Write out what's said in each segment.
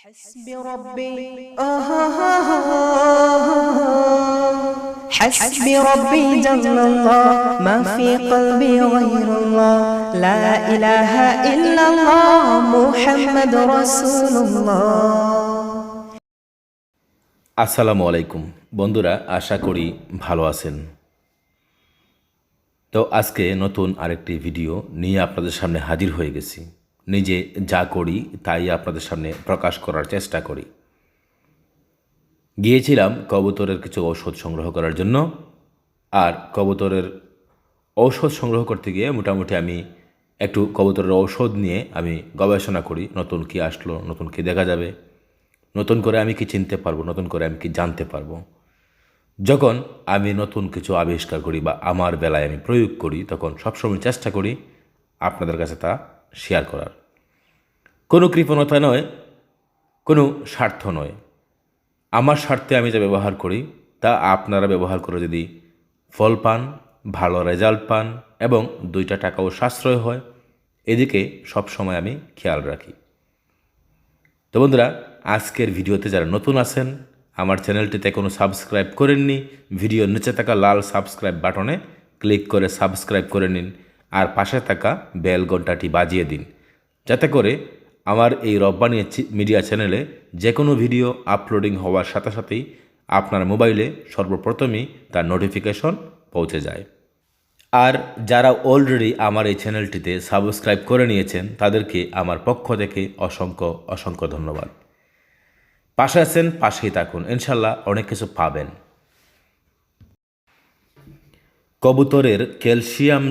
حسبي ربي آه آه آه حسبي ربي جل الله ما في قلبي غير الله لا إله إلا الله محمد رسول الله আসসালামু আলাইকুম বন্ধুরা আশা করি ভালো আছেন তো আজকে নতুন আরেকটি ভিডিও নিয়ে আপনাদের সামনে হাজির হয়ে গেছি নিজে যা করি, তাই আপনাদের সামনে প্রকাশ করার চেষ্টা করি। গিয়েছিলাম কবুতরের কিছু ঔষধ সংগ্রহ করার জন্য। আর কবুতরের ঔষধ সংগ্রহ করতে গিয়ে মোটামুটি আমি একটু কবুতরের ঔষধ নিয়ে আমি গবেষণা করি, নতুন কি আসলো, নতুন কি দেখা যাবে। নতুন করে আমি কি চিনতে পারব, নতুন করে আমি কি জানতে পারব। যখন আমি নতুন কিছু আবিষ্কার করি বা আমার বেলায় আমি প্রয়োগ করি, তখন সবসময় চেষ্টা করি আপনাদের কাছে তা শেয়ার করার। কোনো কৃপণতা নয়, কোনো স্বার্থ নয়। আমার স্বার্থে আমি যা ব্যবহার করি, তা আপনারা ব্যবহার করে যদি ফল পান, ভালো রেজাল্ট পান এবং দুইটা টাকাও সাশ্রয় হয়, এদিকে সবসময় আমি খেয়াল রাখি। তো বন্ধুরা, আজকের ভিডিওতে যারা নতুন আছেন, আমার চ্যানেলটিতে কোনো সাবস্ক্রাইব করেননি, ভিডিওর নিচে থাকা লাল সাবস্ক্রাইব বাটনে ক্লিক করে সাবস্ক্রাইব করে নিন আর পাশে থাকা বেল ঘন্টাটি বাজিয়ে দিন, যাতে করে আমার এই রব্বানি মিডিয়া চ্যানেলে যে কোনো ভিডিও আপলোডিং হওয়ার সাথে সাথেই আপনার মোবাইলে সর্বপ্রথমেই তার নোটিফিকেশন পৌঁছে যায়। আর যারা অলরেডি আমার এই চ্যানেলটিতে সাবস্ক্রাইব করে নিয়েছেন, তাদেরকে আমার পক্ষ থেকে অসংখ্য অসংখ্য ধন্যবাদ। পাশে আছেন, পাশেই থাকুন। ইনশাল্লাহ অনেক কিছু পাবেন। কবুতরের ক্যালসিয়াম,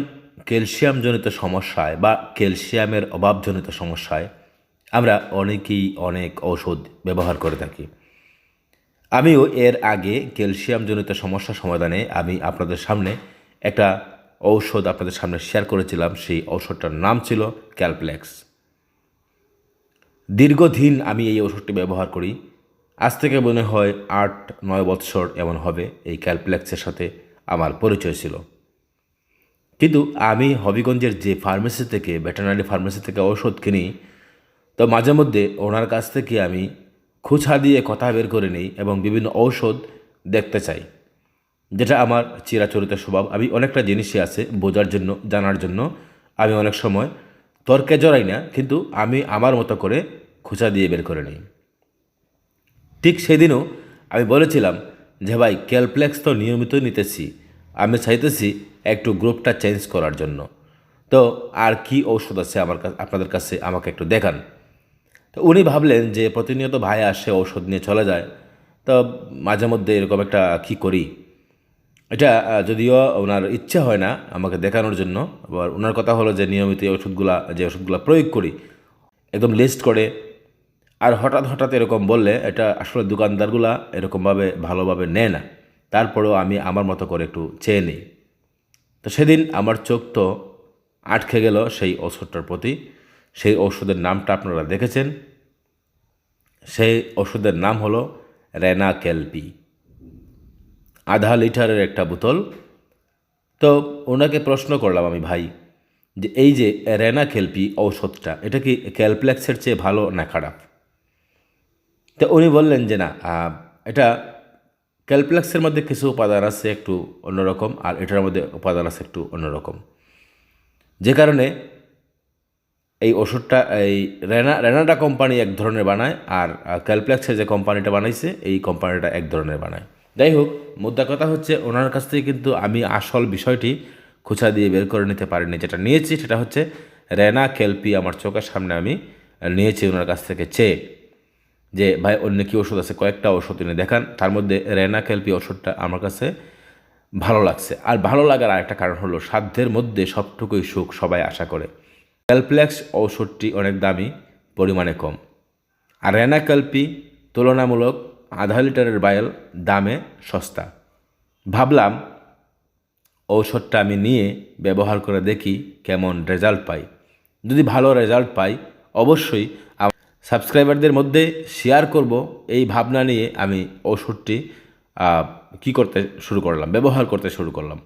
ক্যালসিয়ামজনিত সমস্যায় বা ক্যালসিয়ামের অভাবজনিত সমস্যায় আমরা অনেকেই অনেক ঔষধ ব্যবহার করে থাকি। আমিও এর আগে ক্যালসিয়ামজনিত সমস্যা সমাধানে আমি আপনাদের সামনে একটা ঔষধ আপনাদের সামনে শেয়ার করেছিলাম। সেই ঔষধটার নাম ছিল ক্যালপ্লেক্স। দীর্ঘদিন আমি এই ওষুধটি ব্যবহার করি। আজ থেকে মনে হয় আট, নয় বৎসর এমন হবে এই ক্যালপ্লেক্সের সাথে আমার পরিচয় ছিল। কিন্তু আমি হবিগঞ্জের যে ফার্মেসি থেকে, ভেটেনারি ফার্মেসি থেকে ওষুধ কিনি তো মাঝে মধ্যে ওনার কাছ থেকে আমি খুচা দিয়ে কথা বের করে নিই এবং বিভিন্ন ঔষধ দেখতে চাই, যেটা আমার চিরাচরিত স্বভাব। আমি অনেকটা জিনিসই আছে বোঝার জন্য, জানার জন্য। আমি অনেক সময় তর্কে জড়াই না, কিন্তু আমি আমার মতো করে খুচা দিয়ে বের করে নিই। ঠিক সেদিনও আমি বলেছিলাম যে, ভাই, ক্যালপ্লেক্স তো নিয়মিত নিতেছি। আমি চাইতেছি একটু গ্রুপটা চেঞ্জ করার জন্য। তো আর কি ঔষধ আছে আমার আপনাদের কাছে আমাকে একটু দেখান। তো উনি ভাবলেন যে প্রতিনিয়ত ভাই আসে ঔষধ নিয়ে চলে যায়। তো মাঝে মধ্যে এরকম একটা কী করি? এটা যদিও ওনার ইচ্ছা হয় না আমাকে দেখানোর জন্য, আবার ওনার কথা হলো যে নিয়মিত ওষুধগুলা যে ওষুধগুলো প্রয়োগ করি। একদম লিস্ট করে, আর হঠাৎ হঠাৎ এরকম বললে এটা আসলে দোকানদারগুলা এরকমভাবে ভালোভাবে নেয় না। তারপরেও আমি আমার মতো করে একটু চেয়ে নিই। তো সেদিন আমার চোখ তো আটকে গেল সেই ওষুধটার প্রতি। সেই ওষুধের নামটা আপনারা দেখেছেন। সেই ওষুধের নাম হলো রেনা ক্যালপি আধা লিটারের একটা বোতল। তো ওনাকে প্রশ্ন করলাম আমি, ভাই, যে এই যে রেনা ক্যালপি ঔষধটা, এটা কি ক্যালপ্লেক্সের চেয়ে ভালো না খারাপ? তো উনি বললেন যে, না এটা ক্যালপ্লেক্সের মধ্যে কিছু উপাদান আছে একটু অন্যরকম, আর এটার মধ্যে উপাদান আছে একটু অন্যরকম। যে কারণে এই ওষুধটা, এই রেনা, রেনাডা কোম্পানি এক ধরনের বানায় আর ক্যালপ্লেক্সের যে কোম্পানিটা বানাইছে, এই কোম্পানিটা এক ধরনের বানায়। যাই হোক মুদ্রা কথা হচ্ছে ওনার কাছ থেকে কিন্তু আমি আসল বিষয়টি খুচা দিয়ে বের করে নিতে পারিনি। যেটা নিয়েছি সেটা হচ্ছে রেনা ক্যালপি আমার চোখের সামনে আমি নিয়েছি ওনার কাছ থেকে চেয়ে যে, ভাই, অন্য কী ওষুধ আছে? কয়েকটা ওষুধ তিনি দেখান। তার মধ্যে রেনা ক্যালপি ওষুধটা আমার কাছে ভালো লাগছে। আর ভালো লাগার আরেকটা কারণ হলো, সাধ্যের মধ্যে সবটুকুই সুখ সবাই আশা করে। ক্যালপ্লেক্স ঔষধটি অনেক দামি পরিমাণে কম। আর রেনাকাল্পি তুলনামূলক আধা লিটারের বায়ল দামে সস্তা। ভাবলাম ঔষধটা আমি নিয়ে ব্যবহার করে দেখি কেমন রেজাল্ট পাই। যদি ভালো রেজাল্ট পাই অবশ্যই সাবস্ক্রাইবারদের মধ্যে শেয়ার করব এই ভাবনা নিয়ে আমি ওষুধটি আহ, কি করতে শুরু করলাম ব্যবহার করতে শুরু করলাম।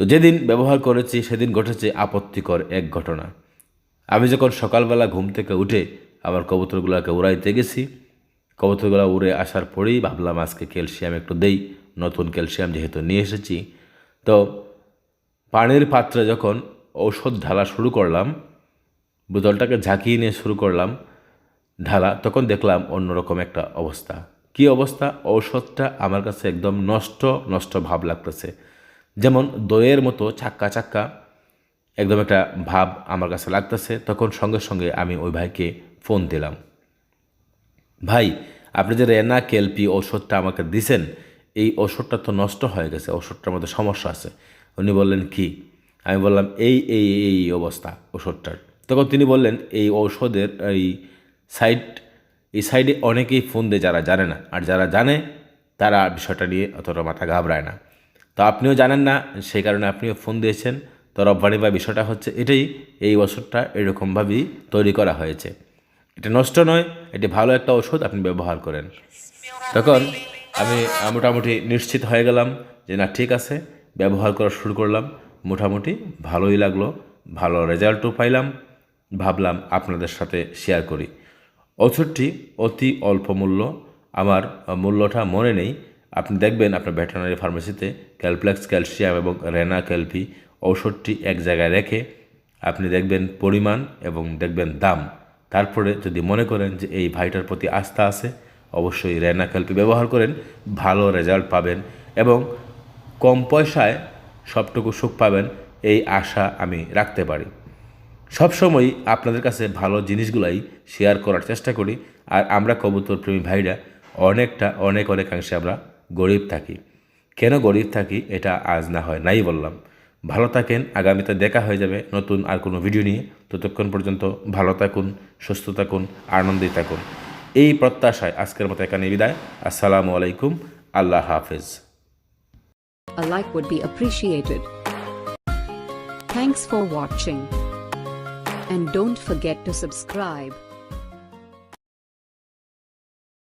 তো যেদিন ব্যবহার করেছি, সেদিন ঘটেছে আপত্তিকর এক ঘটনা। আমি যখন সকালবেলা ঘুম থেকে উঠে আমার কবুতরগুলোকে উড়াইতে গেছি, কবুতরগুলো উড়ে আসার পরেই ভাবলাম আজকে ক্যালসিয়াম একটু দেই, নতুন ক্যালসিয়াম যেহেতু নিয়ে এসেছি। তো পানির পাত্রে যখন ঔষধ ঢালা শুরু করলাম, বোতলটাকে ঝাঁকিয়ে নিয়ে শুরু করলাম, ঢালা, তখন দেখলাম অন্যরকম একটা অবস্থা। কি অবস্থা? ঔষধটা আমার কাছে একদম নষ্ট নষ্ট ভাব লাগতেছে। যেমন দইয়ের মতো চাক্কা চাক্কা, একদম একটা ভাব আমার কাছে লাগতেছে, তখন সঙ্গে সঙ্গে আমি ওই ভাইকে ফোন দিলাম। ভাই, আপনি যে রেনা কেলপি ওষুধটা আমাকে দিছেন, এই ওষুধটা তো নষ্ট হয়ে গেছে ওষুধটার মধ্যে সমস্যা আছে। উনি বললেন, কি? আমি বললাম, এই এই এই অবস্থা ওষুধটার তখন তিনি বললেন, এই ঔষধের এই সাইড এই সাইডে অনেকেই ফোন দেয় যারা জানে না। আর যারা জানে, তারা বিষয়টা নিয়ে অতটা মাথা ঘাবড়ায় না। তো আপনিও জানেন না, সেই কারণে আপনিও ফোন দিয়েছেন। তো রব্বানি বা বিষয়টা হচ্ছে এটাই, এই ওষুধটা এরকমভাবেই তৈরি করা হয়েছে। এটা নষ্ট নয়, এটি ভালো একটা ওষুধ আপনি ব্যবহার করেন। তখন আমি মোটামুটি নিশ্চিত হয়ে গেলাম যে না, ঠিক আছে, ব্যবহার করা শুরু করলাম, মোটামুটি ভালোই লাগল, ভালো রেজাল্টও পাইলাম, ভাবলাম আপনাদের সাথে শেয়ার করি। ওষুধটি অতি অল্প মূল্য, আমার মূল্যটা মনে নেই আপনি দেখবেন আপনার ভেটেরিনারি ফার্মেসিতে ক্যালপ্লেক্স ক্যালসিয়াম এবং রেনা ক্যালপি ঔষধটি এক জায়গায় রেখে আপনি দেখবেন পরিমাণ এবং দেখবেন দাম। তারপরে যদি মনে করেন যে এই ভাইটার প্রতি আস্থা আছে, অবশ্যই রেনা ক্যালপি ব্যবহার করেন, ভালো রেজাল্ট পাবেন এবং কম পয়সায় সবটুকু সুখ পাবেন, এই আশা আমি রাখতে পারি। সবসময় আপনাদের কাছে ভালো জিনিসগুলাই শেয়ার করার চেষ্টা করি। আর আমরা কবুতর প্রেমী ভাইরা অনেকটা, অনেক অনেকাংশে আমরা গরিব থাকি কেন গরিব থাকি এটা আজ না হয় নাই বললাম ভালো থাকেন, আগামীতে দেখা হয়ে যাবে নতুন আর কোনো ভিডিও নিয়ে ততক্ষণ পর্যন্ত ভালো থাকুন, সুস্থ থাকুন আনন্দে থাকুন এই প্রত্যাশায় আজকের মতো এখানে বিদায় আসসালামু আলাইকুম, আল্লাহ হাফেজ A like would be appreciated. Thanks for watching. And don't forget to subscribe.